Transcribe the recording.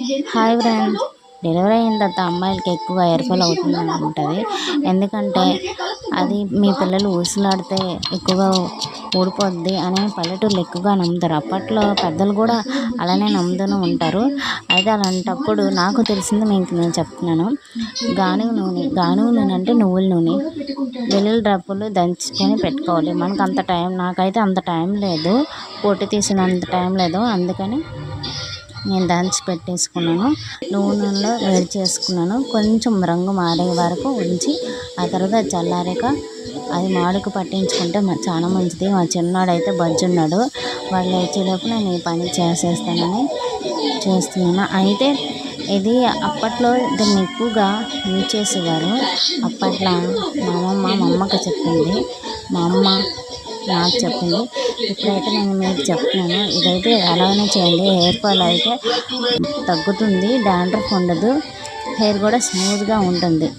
Hi friends. Delivery అయిన తర్వాత అమ్మాయిలకి ఎక్కువ హెయిర్ ఫాల్ అవుతుందని ఉంటుంది ఎందుకంటే అది మీ పిల్లలు ఊసులాడితే ఎక్కువగా ఊడిపోద్ది అని పల్లెటూళ్ళు ఎక్కువగా నమ్ముతారు. అప్పట్లో పెద్దలు కూడా అలానే నమ్ముతూనే ఉంటారు. అయితే అలాంటప్పుడు నాకు తెలిసింది మీకు నేను చెప్తున్నాను. గానుగ నూనె గానుగ నూనె అంటే నువ్వుల నూనె. వెల్లుల్లి డ్రప్పులు దంచుకొని పెట్టుకోవాలి. మనకు అంత టైం నాకైతే అంత టైం లేదు. పొట్టు తీసినంత టైం లేదు. అందుకని నేను దంచి పెట్టేసుకున్నాను. నూనెలో వేడి చేసుకున్నాను. కొంచెం రంగు మారే వరకు ఉంచి ఆ తర్వాత చల్లారాక అది మాడుకు పట్టించుకుంటే చాలా మంచిది. మా చిన్నోడు అయితే బజ్జున్నాడు. వాళ్ళు వచ్చేటప్పుడు నేను ఈ పని చేసేస్తానని చేస్తున్నాను. అయితే ఇది అప్పట్లో దీన్ని ఎక్కువగా యూజ్ చేసేవారు. అప్పట్లో మా అమ్మమ్మ మా అమ్మకి చెప్పింది మా అమ్మ నాకు చెప్పింది ఇప్పుడైతే నేను మీకు చెప్తున్నాను. ఇదైతే అలానే చేయండి. హెయిర్ ఫాల్ అయితే తగ్గుతుంది. డాండ్రఫ్ ఉండదు. హెయిర్ కూడా స్మూత్గా ఉంటుంది.